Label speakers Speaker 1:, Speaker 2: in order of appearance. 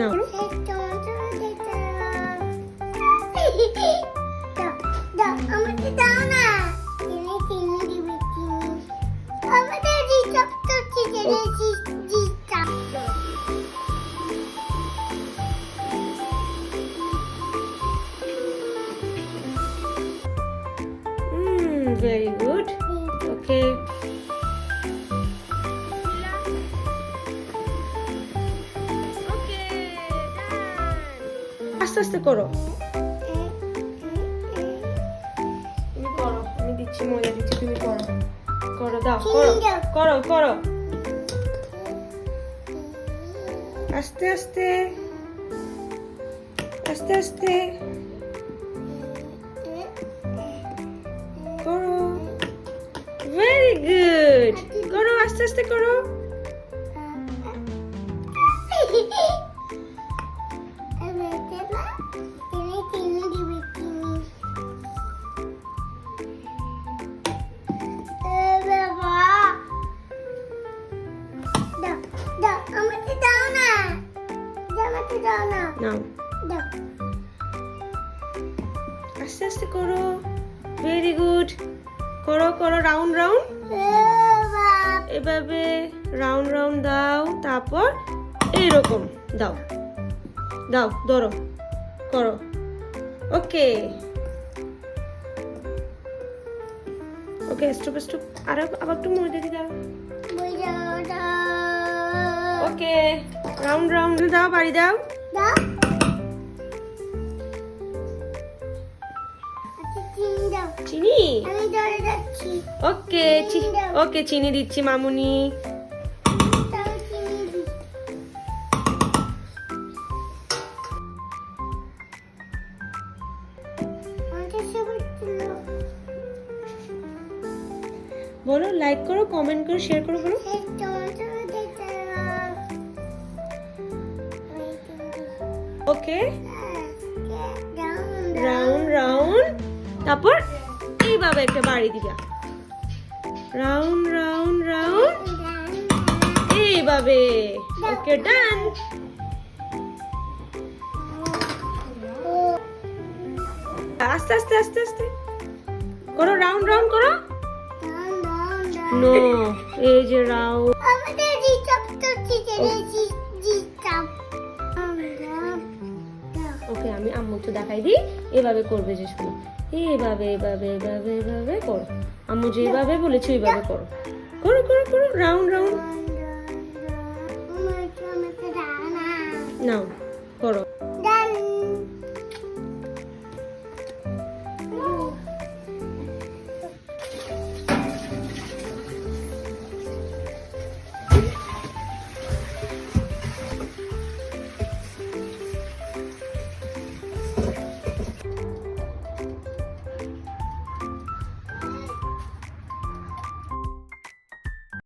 Speaker 1: নাও
Speaker 2: আমাকে দাও না
Speaker 1: আস্তে আস্তে করো। তুমি করো আমি দিচ্ছি মজা দিচ্ছি তুমি করো। করো দাও করো করো করো। আস্তে আস্তে আস্তে আস্তে। করো। ভেরি গুড করো আস্তে আস্তে করো। নাও। আস্তে আস্তে করো। ভেরি গুড করো করো রাউন্ড রাউন্ড এভাবে রাউন্ড রাউন্ড দাও। তারপর এইরকম দাও। দাও ধরো। করো। ওকে ওকে স্টপ স্টপ আর আবার একটু মজা দাও। ওকে রাউন্ড রাউন্ড দাও বাড়ি দাও।
Speaker 2: আচ্ছা চিনি
Speaker 1: ওকে ওকে চিনি দিচ্ছি মামুনি। বলো লাইক করো কমেন্ট করো শেয়ার করো বলো। ওকে রাউন্ড রাউন্ড তারপর এইভাবে একটা বাড়ি দিবা। রাউন্ড রাউন্ড রাউন্ড এইভাবে। ওকে ডান আস্তে আস্তে আস্তে আস্তে। করো রাউন্ড রাউন্ড করো। নো এই যে রাউন্ড আমি আম্মু দেখাই দিই এভাবে করবে যে শুনো এইভাবে এভাবে এভাবে এভাবে করো আম্মু যেভাবে বলেছি ওইভাবে করো করো করো করো রাউন্ড রাউন্ড নাও করো